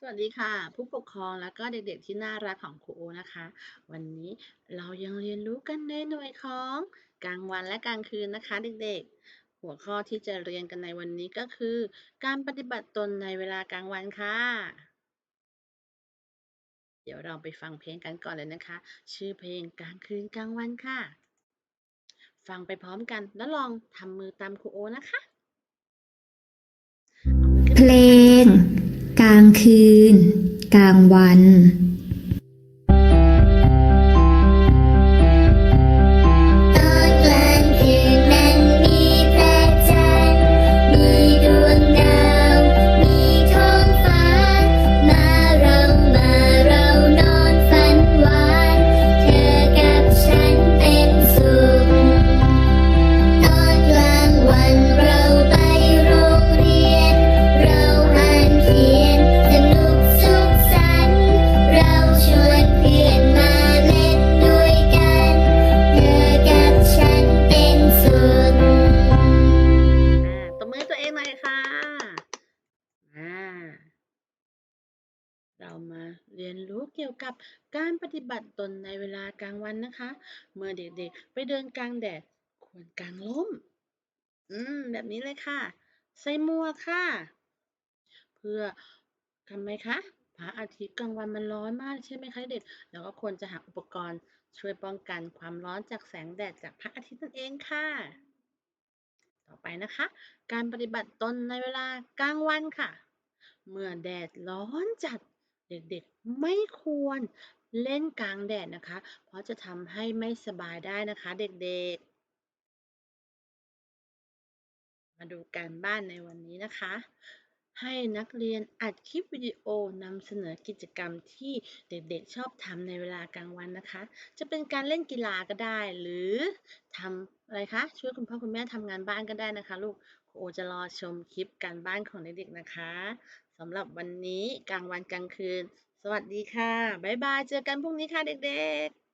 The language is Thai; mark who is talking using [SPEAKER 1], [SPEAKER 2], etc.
[SPEAKER 1] สวัสดีค่ะ ผู้ปกครองแล้วก็เด็กๆที่น่ารักของครูโอนะคะ วันนี้เรายังเรียนรู้กันในหน่วยของกลางวันและกลางคืนนะคะ เด็กๆ หัวข้อที่จะเรียนกันในวันนี้ก็คือ การปฏิบัติตนในเวลากลางวันค่ะ เดี๋ยวเราไปฟังเพลงกันก่อนเลยนะคะ ชื่อเพลงกลางคืนกลางวันค่ะ ฟังไปพร้อมกันแล้วลองทำมือตามครูโอนะคะ เพ
[SPEAKER 2] ลง ลางคืน กลางวัน
[SPEAKER 3] มาเรียนรู้เกี่ย
[SPEAKER 1] วกับการปฏิบัติตนในเวลากลางวันนะคะ เมื่อเด็กๆ ไปเดินกลางแดด ควรกางร่ม อืม แบบนี้เลยค่ะ ใส่หมวกค่ะ เพื่อทำไมคะพระอาทิตย์กลางวันมันร้อนมากใช่ไหมคะเด็ก แล้วก็ควรจะหาอุปกรณ์ช่วยป้องกันความร้อนจากแสงแดดจากพระอาทิตย์นั่นเองค่ะ ต่อไปนะคะ การปฏิบัติตนในเวลากลางวันค่ะ เมื่อแดดร้อนจัด เด็กๆไม่ควรเล่นกลางแดดนะคะ เพราะจะทำให้ไม่สบายได้นะคะ เด็กๆ มาดูการบ้านในวันนี้นะคะ ให้นักเรียนอัดคลิปวิดีโอนำเสนอกิจกรรมที่เด็กๆชอบทำในเวลากลางวันนะคะ จะเป็นการเล่นกีฬาก็ได้ หรือทำอะไรคะ ช่วยคุณพ่อคุณแม่ทำงานบ้านก็ได้นะคะลูก โอจะรอชมคลิปการบ้านของเด็กๆนะคะสำหรับวันนี้กลางวันกลางคืน สวัสดีค่ะ บ๊ายบาย เจอกันพรุ่งนี้ค่ะเด็กๆ